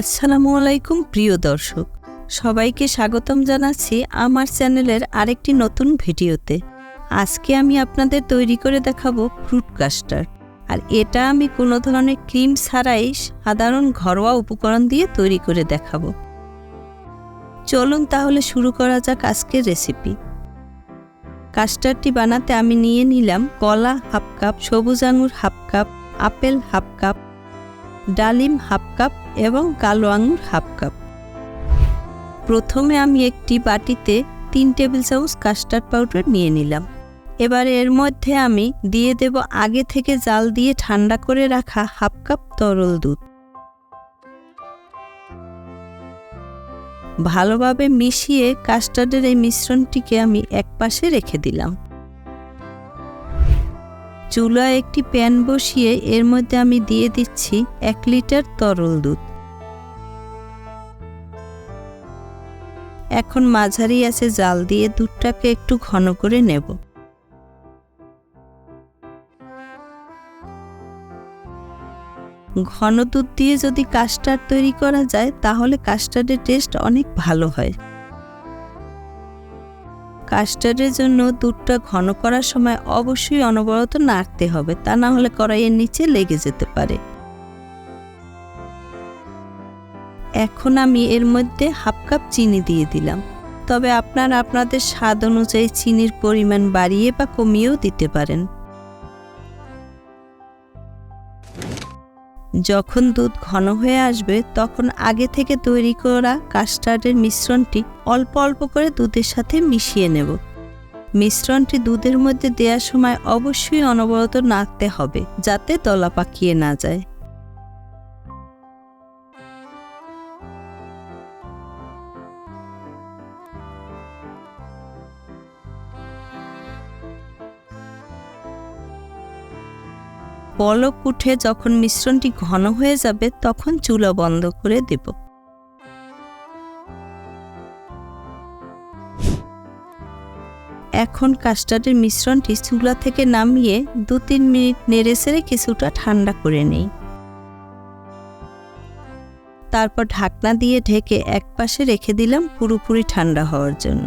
আসসালামু আলাইকুম, প্রিয় দর্শক। সবাইকে স্বাগতম জানাচ্ছি আমার চ্যানেলের আরেকটি নতুন ভিডিওতে। আজকে আমি আপনাদের তৈরি করে দেখাবো ফ্রুট কাস্টার্ড। আর এটা আমি কোনো ধরনের ক্রিম ছাড়াই সাধারণ ঘরোয়া উপকরণ দিয়ে তৈরি করে দেখাবো। চলুন তাহলে শুরু করা যাক আজকের রেসিপি কাস্টার্ডটি বানাতে আমি নিয়ে নিলাম কলা হাফ কাপ, সবুজ আঙুর half cup, apple half cup ডালিম হাফ কাপ এবং কালো আঙুর হাফ কাপ। প্রথমে আমি একটি বাটিতে তিন টেবিল চামচ কাস্টার্ড পাউডার নিয়ে নিলাম। এবার এর মধ্যে আমি দিয়ে দেব আগে থেকে জাল দিয়ে ঠান্ডা করে রাখা হাফ কাপ তরল দুধ। ভালোভাবে মিশিয়ে কাস্টার্ডের এই মিশ্রণটিকে আমি এক পাশে রেখে দিলাম। চুলায় একটি প্যান বসিয়ে এর মধ্যে আমি দিয়ে দিচ্ছি এক লিটার তরল দুধ। এখন মাঝারি আছে জাল দিয়ে দুধটাকে একটু ঘন করে নেব। ঘন দুধ দিয়ে যদি কাস্টার্ড তৈরি করা যায়, তাহলে কাস্টার্ডের টেস্ট অনেক ভালো হয়। কাস্টার্ডের জন্য দুধটা ঘন করার সময় অবশ্যই অনবরত নাড়তে হবে। তা না হলে কড়াইয়ের নিচে লেগে যেতে পারে। এখন আমি এর মধ্যে হাফ কাপ চিনি দিয়ে দিলাম। তবে আপনারা আপনাদের স্বাদ অনুযায়ী চিনির পরিমাণ বাড়িয়ে বা কমিয়েও দিতে পারেন। যখন দুধ ঘন হয়ে আসবে, তখন আগে থেকে তৈরি করা কাস্টার্ডের মিশ্রণটি অল্প অল্প করে দুধের সাথে মিশিয়ে নেব। মিশ্রণটি দুধের মধ্যে দেওয়ার সময় অবশ্যই অনবরত নাড়তে হবে, যাতে দলা পাকিয়ে না যায়। পলক উঠে যখন মিশ্রণটি ঘন হয়ে যাবে, তখন চুলা বন্ধ করে দেব। এখন কাস্টার্ডের মিশ্রণটি চুলা থেকে নামিয়ে দু তিন মিনিট নেড়ে সেড়ে কিছুটা ঠান্ডা করে নেই। তারপর ঢাকনা দিয়ে ঢেকে এক পাশে রেখে দিলাম পুরোপুরি ঠান্ডা হওয়ার জন্য।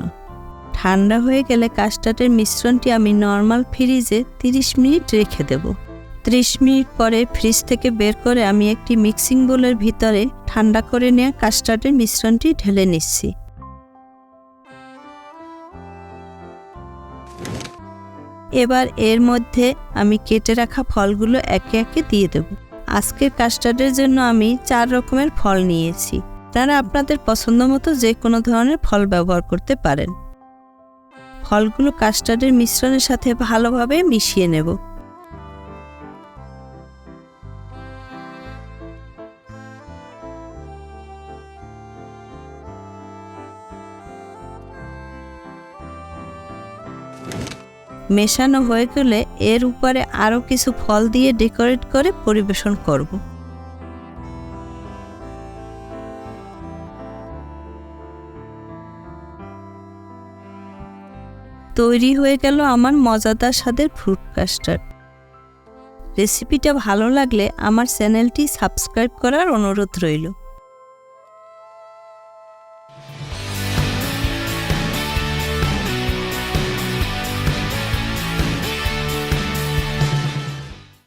ঠান্ডা হয়ে গেলে কাস্টার্ডের মিশ্রণটি আমি নর্মাল ফ্রিজে 30 মিনিট রেখে দেবো। ত্রিশ মিনিট পরে ফ্রিজ থেকে বের করে আমি একটি মিক্সিং বোলের ভিতরে ঠান্ডা করে নেওয়া কাস্টার্ডের মিশ্রণটি ঢেলে নিচ্ছি। এবার এর মধ্যে আমি কেটে রাখা ফলগুলো একে একে দিয়ে দেব। আজকের কাস্টার্ডের জন্য আমি চার রকমের ফল নিয়েছি। তারা আপনাদের পছন্দ মতো যে কোনো ধরনের ফল ব্যবহার করতে পারেন। ফলগুলো কাস্টার্ডের মিশ্রণের সাথে ভালোভাবে মিশিয়ে নেব। মেশানো হয়ে গেলে এর উপরে আরও কিছু ফল দিয়ে ডেকোরেট করে পরিবেশন করব। তৈরি হয়ে গেল আমার মজাদার স্বাদের ফ্রুট কাস্টার্ড রেসিপিটা ভালো লাগলে আমার চ্যানেলটি সাবস্ক্রাইব করার অনুরোধ রইল।